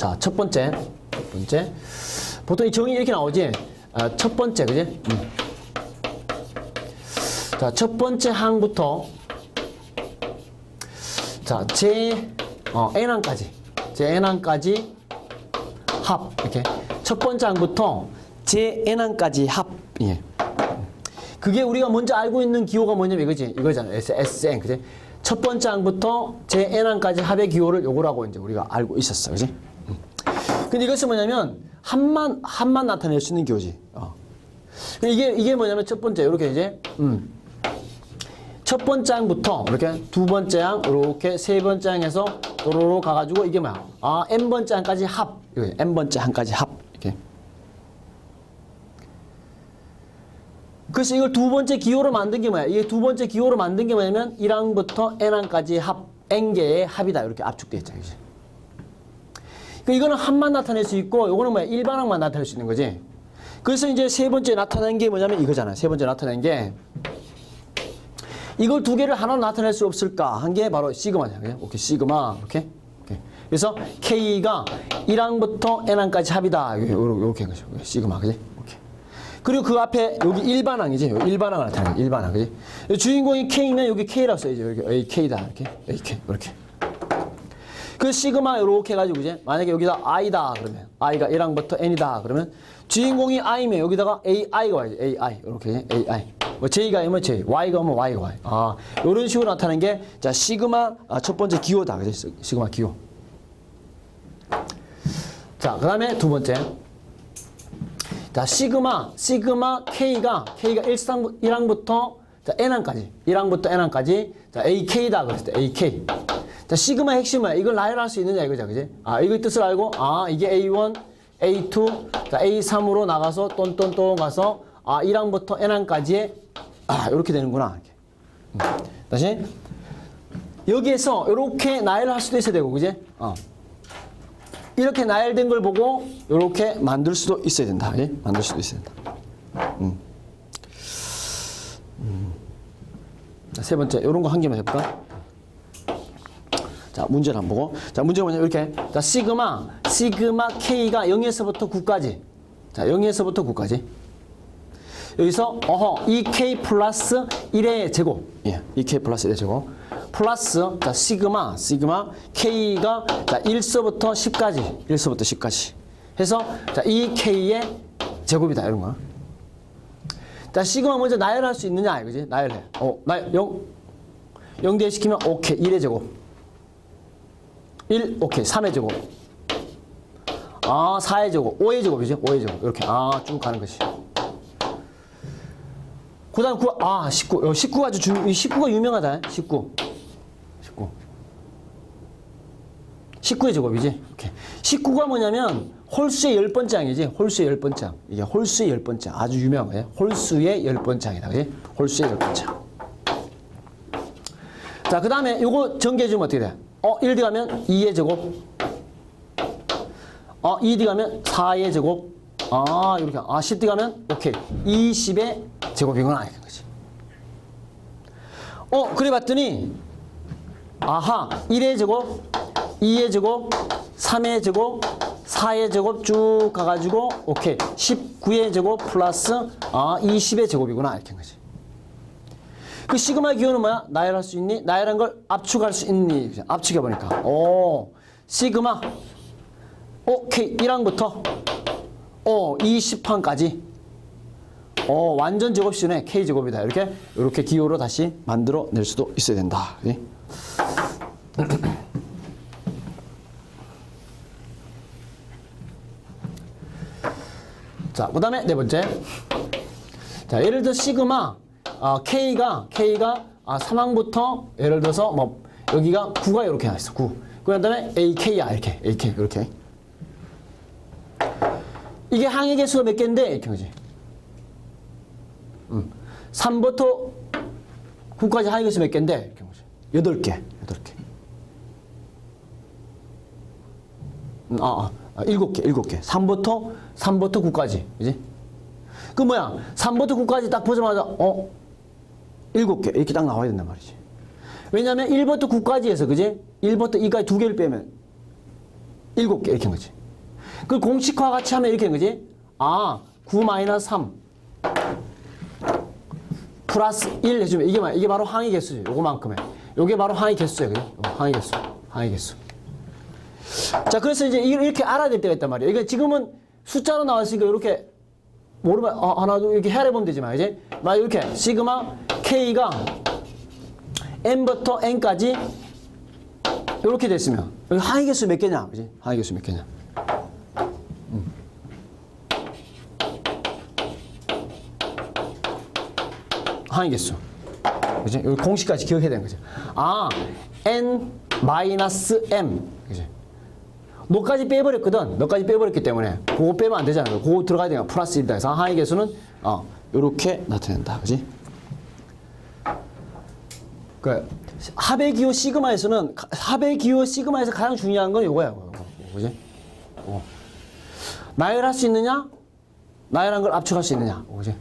자, 첫 번째. 첫 번째. 보통 이 정의 이렇게 나오지? 아, 첫 번째, 그지? 음. 자, 첫 번째 항부터 자, 제 어, n항까지. 제 n항까지 합. 이렇게. 첫 번째 항부터 제 n항까지 합. 예. 그게 우리가 먼저 알고 있는 기호가 뭐냐면 이거지. 이거잖아. S, SN. 그지? 첫 번째 항부터 제 n항까지 합의 기호를 요거라고 이제 우리가 알고 있었어. 그지? 음. 근데 이것은 뭐냐면 한만 한만 나타낼 수 있는 기호지. 어. 이게 이게 뭐냐면 첫 번째 이렇게 이제 음. 첫 번째 항부터 이렇게 두 번째 항 이렇게 세 번째 항에서 도로로 가가지고 이게 뭐야? 아 n 번째 항까지 합. 이거 n 번째 항까지 합. 이렇게. 그래서 이걸 두 번째 기호로 만든 게 뭐야? 이게 두 번째 기호로 만든 게 뭐냐면 1항부터 n항까지 합, n개의 합이다. 이렇게 압축돼 있죠. 그지? 그 이거는 한만 나타낼 수 있고 이거는 뭐야? 일반항만 나타낼 수 있는 거지. 그래서 이제 세 번째 나타낸 게 뭐냐면 이거잖아. 세 번째 나타낸 게 이걸 두 개를 하나로 나타낼 수 없을까? 한 게 바로 시그마냐. 그죠? 오케이. 시그마. 이렇게. 그래서 K가 1항부터 N항까지 합이다. 이렇게, 한 거죠. 시그마. 그지? 오케이. 그리고 그 앞에 여기 일반항이지. 나타내는 거야. 일반항. 그지? 주인공이 K면 여기 K라고 써야죠. 여기 AK다. 이렇게. AK. 이렇게. 그 시그마 이렇게 해가지고 이제 만약에 여기다 i다 그러면 i가 1항부터 n이다 그러면 주인공이 i면 여기다가 ai가 와야지. Ai 이렇게 ai 뭐 j가 오면 j. Y가 오면 y가 와요 아 이런 식으로 나타나는 게 자 시그마 아, 첫 번째 기호다. 그죠? 시그마 기호. 자 그 다음에 두 번째. 자 시그마 시그마 k가 k가 1상 1항부터 자 n항까지. 1항부터 n항까지. 자 ak다 그랬을 때 ak 자, 시그마 핵심은 이걸 나열할 수 있느냐 이거죠, 그지? 아, 이거 뜻을 알고, 아, 이게 A1, A2, 자, A3으로 나가서 똔똔똔 가서, 아, 1항부터 N항까지의, 아, 이렇게 되는구나. 이렇게. 음. 다시. 여기에서 이렇게 나열할 수도 있어야 되고, 그지? 어. 이렇게 나열된 걸 보고, 이렇게 만들 수도 있어야 된다. 예? 만들 수도 있어야 된다. 음. 음. 자, 세 번째, 이런 거 한 개만 해볼까? 자, 문제를 한번 보고. 자, 문제가 뭐냐, 이렇게. 자, 시그마, 시그마 K가 0에서부터 9까지. 자, 0에서부터 9까지. 여기서, 어허, 2K 플러스 1의 제곱. 예, 2K 플러스 1의 제곱. 플러스, 자, 시그마, 시그마 K가, 자, 1서부터 10까지. 1서부터 10까지. 해서, 자, 2K의 제곱이다, 이런 거. 자, 시그마 먼저 나열할 수 있느냐, 이거지? 나열해. 어, 나열, 0, 0 대 시키면 오케이, 1의 제곱. 1, 오케이. 3의 제곱. 아, 4의 제곱. 5의 제곱이죠. 5의 제곱. 이렇게. 아, 쭉 가는 것이. 그 다음 9, 아, 19. 어, 19가 아주 중, 이 19가 유명하다. 19. 19. 19의 제곱이지. 이렇게. 19가 뭐냐면, 홀수의 열 번째 항이지. 홀수의 열 번째 항. 이게 홀수의 열 번째 항. 아주 유명해. 홀수의 열 번째 항이다. 그지? 홀수의 열 번째 항. 자, 그 다음에 요거 전개해주면 어떻게 돼? 어, 1D 가면 2의 제곱. 어, 2D 가면 4의 제곱. 아, 이렇게. 아, 10D 가면, 오케이. 20의 제곱이구나. 이런 거지. 어, 그래 봤더니, 아하, 1의 제곱, 2의 제곱, 3의 제곱, 4의 제곱 쭉 가가지고, 오케이. 19의 제곱 플러스, 아, 20의 제곱이구나. 이렇게 한 거지. 그 시그마 기호는 뭐야? 나열할 수 있니? 나열한 걸 압축할 수 있니? 압축해 보니까. 오, 시그마. 오케이. 1항부터 오, 20항까지. 어, 완전 제곱식이네. K 제곱이다. 이렇게 이렇게 기호로 다시 만들어 낼 수도 있어야 된다. 예? 자, 그다음에 네 번째. 자, 예를 들어 시그마 아, K가 K가 아, 3항부터 예를 들어서 뭐 여기가 9가 이렇게 나 있어. 9. 그다음에 AK야 이렇게. AK 이렇게. 이게 항의 개수가 몇 개인데 이렇게 거지. 음. 3부터 9까지 항의 개수 몇 개인데 이렇게 거지. 8개. 8개. 음, 아, 아, 7개. 7개. 3부터 3부터 9까지. 그지? 그 뭐야? 3부터 9까지 딱 보자마자 어? 7개 이렇게 딱 나와야 된단 말이지. 왜냐면 1부터 9까지 해서 그지? 1부터 2까지 두 개를 빼면 일곱 개 이렇게 한 거지. 그 공식화 같이 하면 이렇게 된 거지. 아, 9 마이너스 3 플러스 1 해주면 이게 말 이게 바로 항의 개수죠. 요거만큼에. 요게 바로 항의 개수예요. 그죠? 요거 항의 개수. 항의 개수. 자, 그래서 이제 이렇게 알아야 될 때가 있단 말이에요. 이게 지금은 숫자로 나왔으니까 이렇게 모르면 어, 하나 둘 이렇게 헤아려 보면 되지만 이제 막 이렇게 시그마 k가 n부터 n까지 이렇게 됐으면 여기 항의 개수 몇 개냐, 그지? 항의 개수 몇 개냐? 음. 항의 개수, 그지? 여기 공식까지 기억해야 되는 거죠. 아, n 마이너스 m, 그지? 너까지 빼버렸거든. 너까지 빼버렸기 때문에 그거 빼면 안 되잖아. 그거 들어가야 되니까 플러스 1다. 해서 항의 개수는 어, 이렇게 나타낸다. 그지? 그 합의 기호 시그마에서는 가- 합의 기호 시그마에서 가장 중요한 건 이거야. 이거, 이거, 그지? 어. 나열할 수 있느냐? 나열한 걸 압축할 수 있느냐? 그지?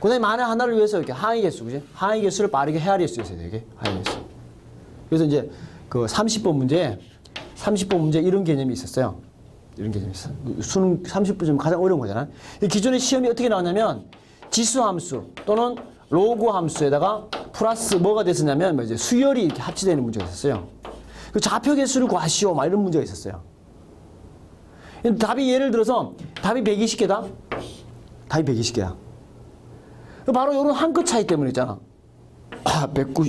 그다음에 만에 하나를 위해서 이렇게 항의 개수, 그지? 항의 개수를 빠르게 헤아릴 수 있어야 돼, 이게 항의 개수. 그래서 이제 그 30번 문제에 30번 문제 이런 개념이 있었어요. 이런 개념이 있어. 수능 30분 가장 어려운 거잖아. 이 기존의 시험이 어떻게 나왔냐면 지수 함수 또는 로그 함수에다가 플러스 뭐가 됐었냐면 뭐 이제 수열이 이렇게 합치되는 문제가 있었어요. 그 좌표 개수를 구하시오 막 이런 문제가 있었어요. 답이 예를 들어서 답이 120개다. 답이 120개야. 바로 이런 한 끗 차이 때문에 있잖아. 아, 109,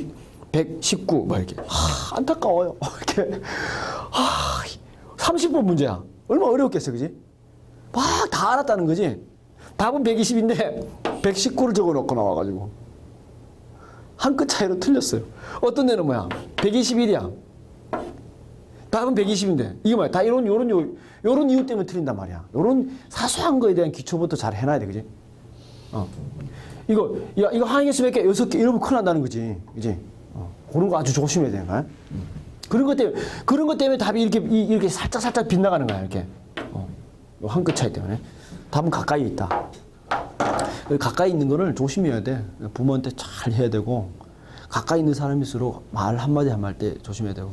119, 막 이렇게. 아, 안타까워요. 이렇게. 아, 30번 문제야. 얼마나 어려웠겠어, 그지? 막 다 알았다는 거지. 답은 120인데 119를 적어 놓고 나와가지고. 한 끗 차이로 틀렸어요. 어떤 데는 뭐야? 121이야. 답은 120인데. 이게 뭐야? 다 이런, 요런, 요, 요런 이유 때문에 틀린단 말이야. 요런 사소한 거에 대한 기초부터 잘 해놔야 돼, 그지? 어. 이거, 야, 이거 항의수 몇 개, 여섯 개, 이러면 큰일 난다는 거지. 그지? 어. 그런 거 아주 조심해야 되는 거야. 그런 것 때문에, 그런 것 때문에 답이 이렇게, 이- 이렇게 살짝, 살짝 빗나가는 거야, 이렇게. 어. 한 끗 차이 때문에. 답은 가까이 있다. 그 가까이 있는 거를 조심해야 돼. 부모한테 잘 해야 되고, 가까이 있는 사람일수록 말 한마디 한마디 때 조심해야 되고.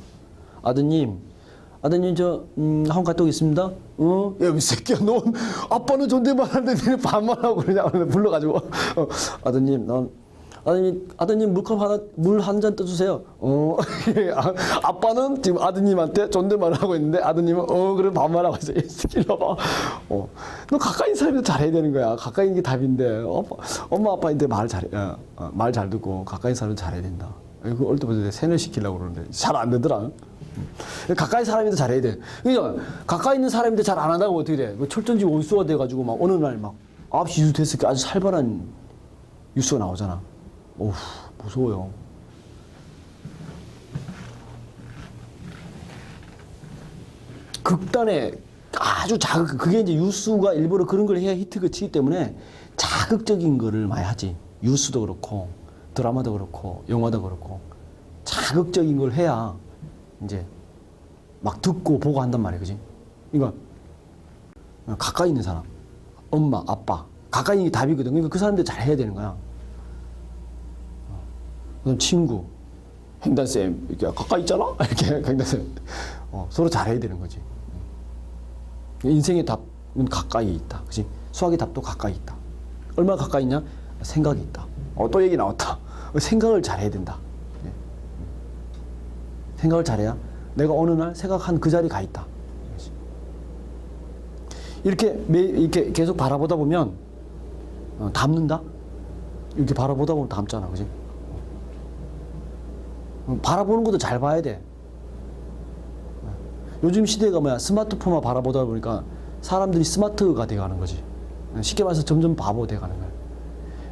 아드님, 아드님 저 음, 학원 갔다 오겠습니다. 어? 야, 이 새끼야, 너 아빠는 존댓말 하는데 니는 반말하고 그러냐? 불러가지고 어, 아드님, 난 아드님, 아드님 물컵 하나 물 한 잔 떠주세요. 어, 예, 아, 아빠는 지금 아드님한테 존댓말을 하고 있는데 아드님은 어 그래 반말하고 있어. 이 새끼 봐. 어, 너 가까이 있는 사람한테 잘해야 되는 거야. 가까이 있는 게 답인데 엄마, 엄마 아빠한테 말 잘해, 어, 어, 말잘 듣고 가까이 있는 사람 잘해야 된다. 이거 어릴 때부터 세뇌 시키려고 그러는데 잘 안 되더라. 가까이 사람인데 잘해야 돼. 그러니까 가까이 있는 사람인데 잘 안 한다고 어떻게 돼? 그 철전지 원수가 돼가지고 막 어느 날막 9시 뉴스 됐을 때 아주 살벌한 뉴스가 나오잖아. 어우 무서워요. 극단의 아주 자극 그게 이제 뉴스가 일부러 그런 걸 해야 히트가 치기 때문에 자극적인 거를 많이 하지. 뉴스도 그렇고 드라마도 그렇고 영화도 그렇고 자극적인 걸 해야 이제 막 듣고 보고 한단 말이야, 그지? 그러니까 가까이 있는 사람, 엄마, 아빠, 가까이 답이거든. 그러니까 그 사람들 잘 해야 되는 거야. 어. 그다음 친구, 횡단 쌤 이렇게 가까이 있잖아, 이렇게 횡단 쌤, 어, 서로 잘 해야 되는 거지. 인생의 답은 가까이 있다, 그지? 수학의 답도 가까이 있다. 얼마나 가까이 있냐? 생각이 있다. 어, 또 얘기 나왔다. 생각을 잘 해야 된다. 예. 생각을 잘해야 내가 어느 날 생각한 그 자리 가 있다. 이렇게 매, 이렇게 계속 바라보다 보면 어, 담는다. 이렇게 바라보다 보면 담잖아, 그지? 어, 바라보는 것도 잘 봐야 돼. 어. 요즘 시대가 뭐야? 스마트폰만 바라보다 보니까 사람들이 스마트가 돼가는 거지. 어, 쉽게 말해서 점점 바보 돼가는 거야.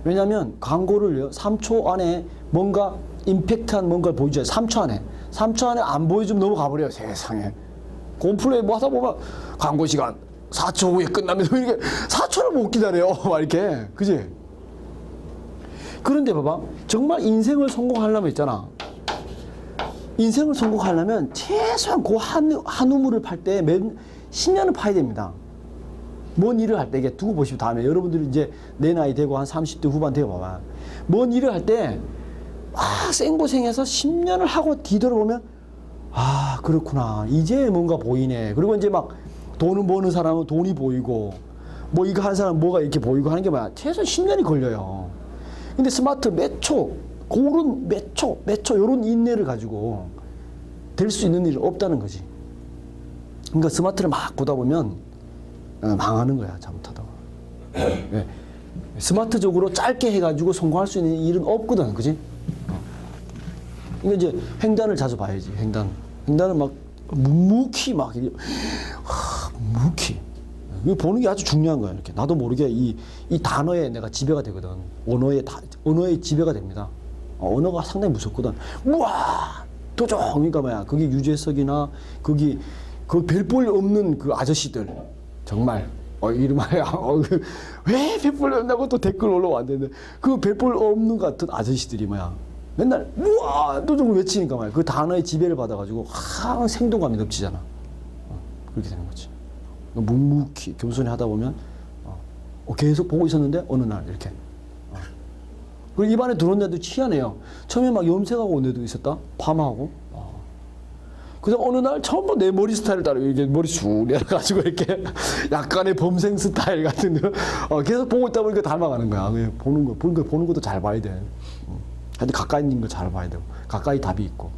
왜냐하면 광고를 3초 안에 뭔가 임팩트한 뭔가를 보여줘야 3초 안에 3초 안에 안 보여주면 넘어가 버려요 세상에 곰플레이 뭐 하다 보면 광고 시간 4초 후에 끝나면 이렇게 4초를 못 기다려요 막 이렇게 그지 그런데 봐봐 정말 인생을 성공하려면 있잖아 인생을 성공하려면 최소한 그 한 한 우물을 팔 때 몇 10년을 파야 됩니다. 뭔 일을 할 때 이게 두고 보시고 다음에. 여러분들이 이제 내 나이 되고 한 30대 후반 되고 봐봐. 뭔 일을 할때막 생고생해서 10년을 하고 뒤돌아보면 아 그렇구나. 이제 뭔가 보이네. 그리고 이제 막 돈을 버는 사람은 돈이 보이고 뭐 이거 한 사람 뭐가 이렇게 보이고 하는 게 뭐야. 최소 10년이 걸려요. 근데 스마트 몇 초 그런 몇초 몇초 요런 인내를 가지고 될 수 있는 일은 없다는 거지. 그러니까 스마트를 막 보다 보면 어, 망하는 거야 잘못하다가 예. 스마트적으로 짧게 해가지고 성공할 수 있는 일은 없거든 그지? 그러니까 이제 횡단을 자주 봐야지 횡단. 횡단은 막 묵묵히 막 하, 묵묵히. 이거 보는 게 아주 중요한 거야 이렇게. 나도 모르게 이, 이 단어에 내가 지배가 되거든. 언어에 다, 언어에 지배가 됩니다. 어, 언어가 상당히 무섭거든. 우와! 도적 그러니까 뭐야. 거기 유재석이나 거기 그 별볼 없는 그 아저씨들. 정말. 어 이름하야 어, 그왜 별볼 없다고 또 댓글 올라왔는데. 그 별볼 없는 것 같은 아저씨들이 뭐야. 맨날 우와! 도적을 외치니까 말이야. 그 단어의 지배를 받아가지고 항 생동감이 넘치잖아. 어, 그렇게 되는 거지. 묵묵히 겸손히 하다 보면 어, 어, 계속 보고 있었는데 어느 날 이렇게. 어. 그리고 입안에 들어온 데도 희한해요. 처음에 막 염색하고 온 데도 있었다. 파마하고. 어. 그래서 어느 날 처음 내 머리 스타일 따라 이렇게 머리 쑥 내려가지고 이렇게 약간의 범생 스타일 같은 거. 어, 계속 보고 있다 보니까 닮아가는 거야. 보는 거 보는 거 보는 것도 잘 봐야 돼. 음. 하여튼 가까이 있는 거 잘 봐야 되고 가까이 답이 있고